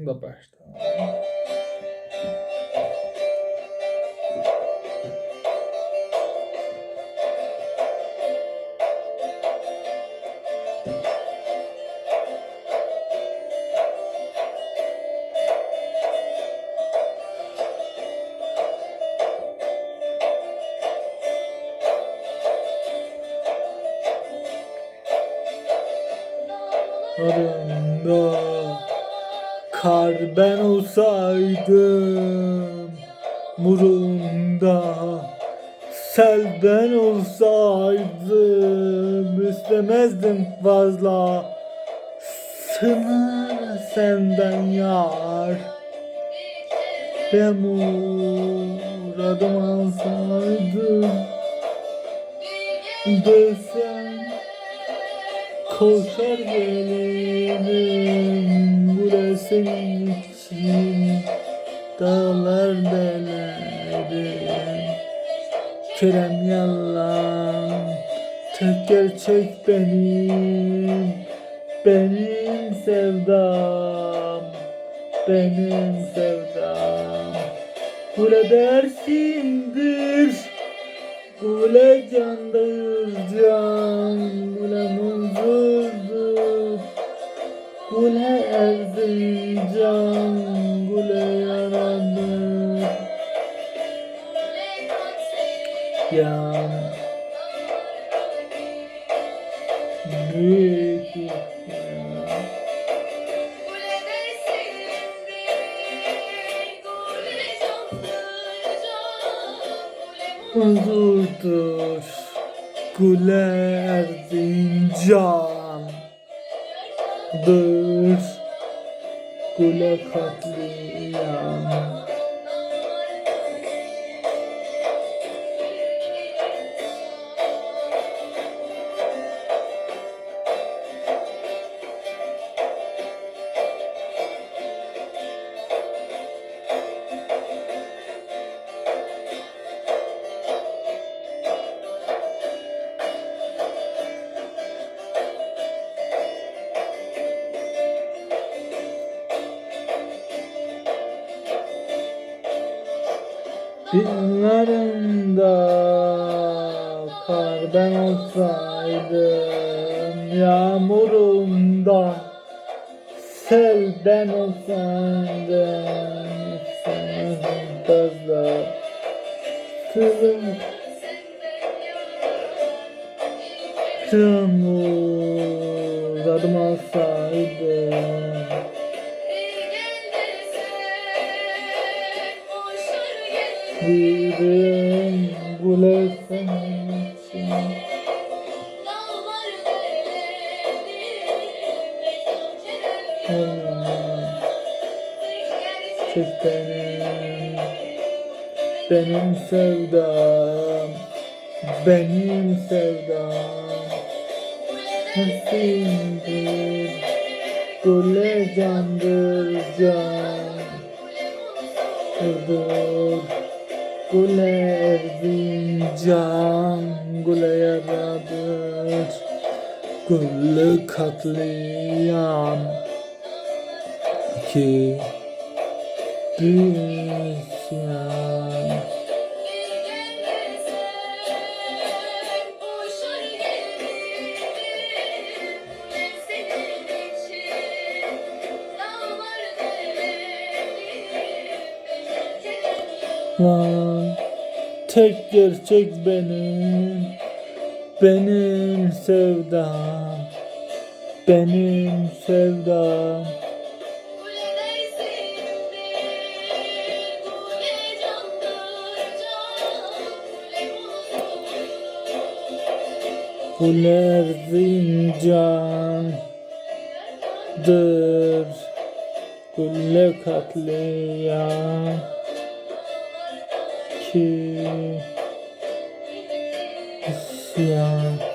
Segunda pasta. Aranda. Kar ben olsaydım Murunda sel ben olsaydım İstemezdim fazla Sını senden yar. Ben muradım alsaydım Desem Koşar gelirim için Dağlar delerim Kerem yalan Tek gerçek benim. Benim sevdam Benim sevdam. Kule dersindir Kule candır can. Kule muzurdur Kule Erzincan Kule yaradır Yan. Büyük Huzurdur. Kule Erzincan Dır Kule katliam Dinlerinde kar ben olsaydım Yağmurunda sel ben olsaydım Sen fazla Sırım Yağmur adım alsaydım Çek benim Benim sevdam Benim sevdam. Hasindir Gule candır can. Dur Gule Erzincan Gule yaradır. Gule katliam. İki Bir isyan Lan. Tek gerçek benim. Benim sevdam. Benim sevdam. Kuler zincandır Kulle katliam Ki isyan